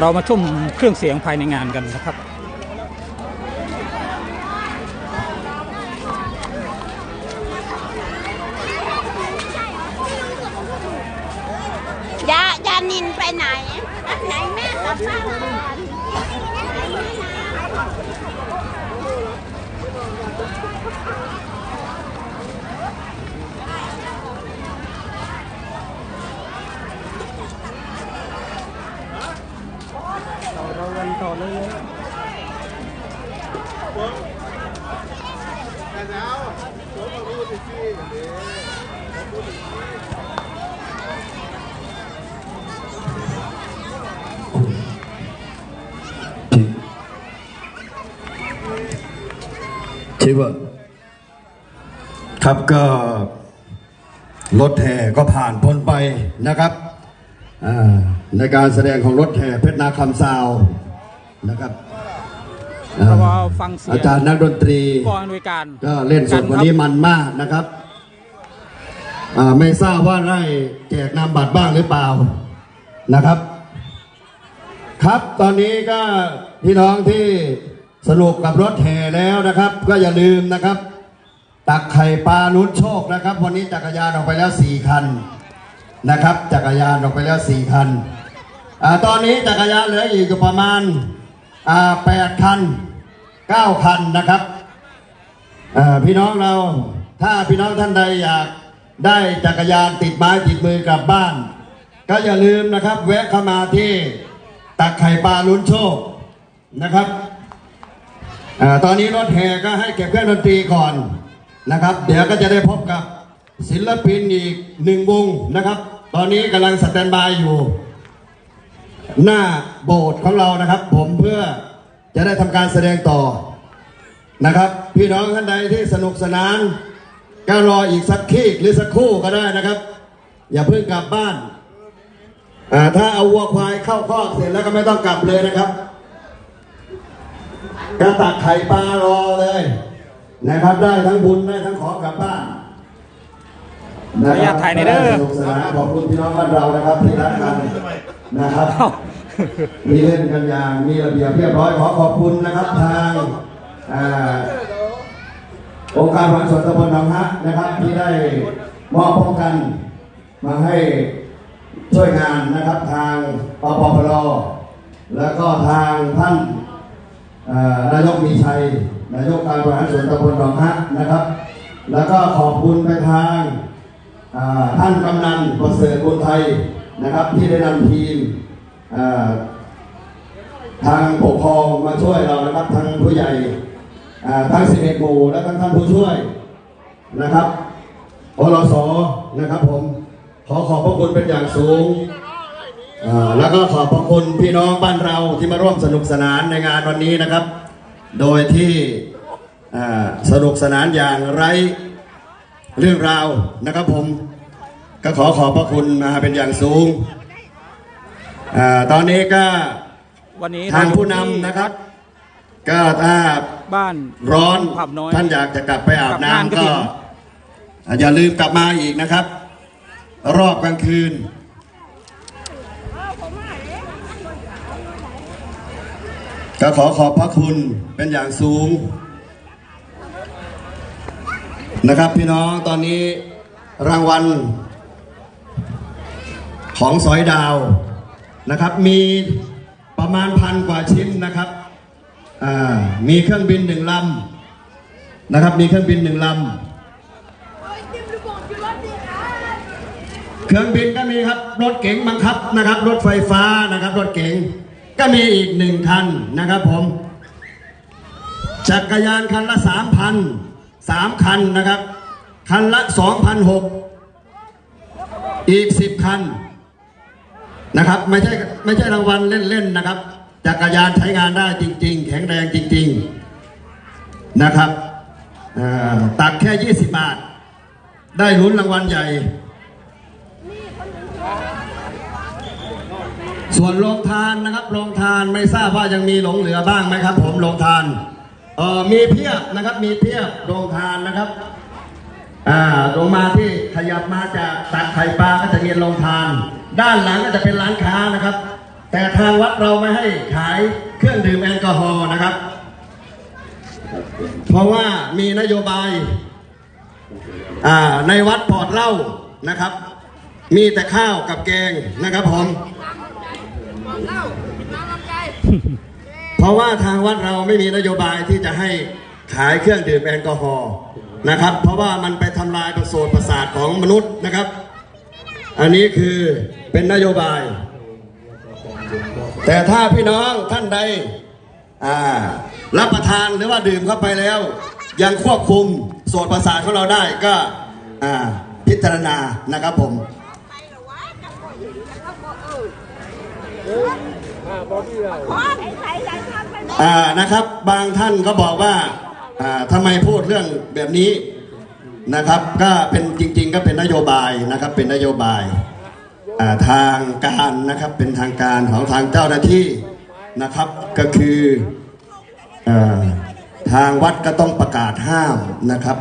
เรามาชมเครื่องเสียงภายในงานกันนะครับยายานินไปไหน ไหนแม่กลับบ้าน ก่อนชิวะครับก็รถแห่ก็ผ่านพ้นไปนะครับในการแสดงของรถแห่เพชรนาคำซาว นะครับอ่าเรามาฟังเสียงอาจารย์นักดนตรีกองอำนวยการก็เล่นสดวันนี้มันมากนะครับอ่าไม่ทราบว่าได้แจกนามบัตรบ้างหรือเปล่านะครับ ครับตอนนี้ก็พี่น้องที่สนุกกับรถแห่แล้วนะครับ ก็อย่าลืมนะครับ ตักไข่ปลาลุ้นโชคนะครับ วันนี้จักรยานออกไปแล้วสี่คันนะครับ จักรยานออกไปแล้วสี่คันอาตอนนี้จักรยานเหลืออีกอยู่ประมาณอ่า แปดคันเก้าคันนะครับพี่น้องเราถ้าพี่น้องท่านใดอยากได้จักรยานติดไม้ติดมือกลับบ้าน ก็อย่าลืมนะครับแวะเข้ามาที่ตักไข่ปลาลุ้นโชคนะครับอตอนนี้รถแห่ก็ให้เก็บเครื่องดนตรีก่อนนะครับ เดี๋ยวก็จะได้พบกับศิลปินอีกหนึ่งวงนะครับ ตอนนี้กำลังสแตนบายอยู่ หน้าโบสถ์ของเรานะครับผม พื่อจะได้ทำการแสดงต่อนะครับ พี่น้องท่านใดที่สนุกสนาน ก็รออีกสักคีกหรือสักครู่ก็ได้นะครับ อย่าเพิ่งกลับบ้านอ่าถ้าเอาวัวควายเข้าคอกเสร็จแล้วก็ไม่ต้องกลับเลยนะครับก็ตักไข่ปลารอเลยนะครับ ได้ทั้งบุญได้ทั้งของกลับบ้านขออนุญาตถ่ายหน่อยเด้อสนุกสนานขอบคุณพี่น้องบ้านเรานะครับที่รักกันนะครับเอ้า มีเล่นกันอย่างมีระเบียบเรียบร้อยขอขอบคุณนะครับทางองค์การพันส่วนตำบลหนองฮะนะครับ ที่ได้มอบป้องกันมาให้ช่วยงานนะครับทางปปพลแล้วก็ทางท่านนายกมีชัยนายกการบริหารส่วนตำบลหนองฮะนะครับ แล้วก็ขอบคุณไปทางท่านกำนันประเสริฐบุญไทยนะครับ ที่ได้นำทีม ทางปกครองมาช่วยเรานะครับทั้งผู้ใหญ่อ่าทั้งสิบเอ็ดหมู่และทั้งท่านผู้ช่วยนะครับอรสนะครับผมขอขอบพระคุณเป็นอย่างสูง แล้วก็ขอบพระคุณพี่น้องบ้านเราที่มาร่วมสนุกสนานในงานวันนี้นะครับ โดยที่สนุกสนานอย่างไร้เรื่องราวนะครับผมก็ขอขอบพระคุณมาเป็นอย่างสูง อาตอนนี้ก็วันนี้ทางผู้เรอยู่นำที่นะครับ ก็ถ้าบ้าน ร้อนผับน้อยท่านอยากจะกลับไปอาบกับงานกฐิน้ำก็นอย่าลืมกลับมาอีกนะครับ รอบกลางคืน ก็ขอขอบพระคุณเป็นอย่างสูง นะครับพี่น้องตอนนี้รางวัลของสอยดาว นะครับ มีประมาณพันกว่าชิ้นนะครับมีเครื่องบินหนึ่งลำนะครับ มีเครื่องบินหนึ่งลำเครื่องบินก็มีครับ รถเก๋งบังคับนะครับ รถไฟฟ้านะครับ รถเก๋งก็มีอีกหนึ่งคันนะครับผม จักรยานคันละสามพันสามคันนะครับ คันละสองพันหกอีกสิบคัน นะครับ ไม่ใช่ไม่ใช่รางวัลเล่นๆนะครับจักรยานใช้งานได้จริง ๆ แข็งแรงจริง ๆนะครับตักแค่ 20 บาท ได้ลุ้นรางวัลใหญ่ ส่วนโรงทานนะครับโรงทานไม่ทราบว่ายังมีหลงเหลือบ้างไหมครับ ผมโรงทานเออมีเพียบนะครับ มีเพียบโรงทานนะครับอ่าลงมาที่ขยับมาจากตักไข่ปลาก็จะมีโรงทาน ด้านหลังก็จะเป็นร้านค้านะครับ แต่ทางวัดเราไม่ให้ขายเครื่องดื่มแอลกอฮอล์นะครับ เพราะว่ามีนโยบายอ่าในวัดปลอดเหล้านะครับ มีแต่ข้าวกับแกงนะครับผมเพราะว่าทางวัดเราไม่มีนโยบายที่จะให้ขายเครื่องดื่มแอลกอฮอล์นะครับ เพราะว่ามันไปทำลายประสาทประสาทของมนุษย์นะครับ อันนี้คือเป็นนโยบาย แต่ถ้าพี่น้องท่านใดรับประทานหรือว่าดื่มเข้าไปแล้ว ยังควบคุมโสตประสาทของเราได้ก็พิจารณานะครับผมอ่านะครับบางท่านก็บอกว่าทำไมพูดเรื่องแบบนี้ นะครับ ก็เป็นจริง ๆ ก็เป็นนโยบายนะครับ เป็นนโยบายทางการนะครับเป็นทางการของทางเจ้าหน้าที่นะครับก็คืออทางวัดก็ต้องประกาศห้ามนะครับ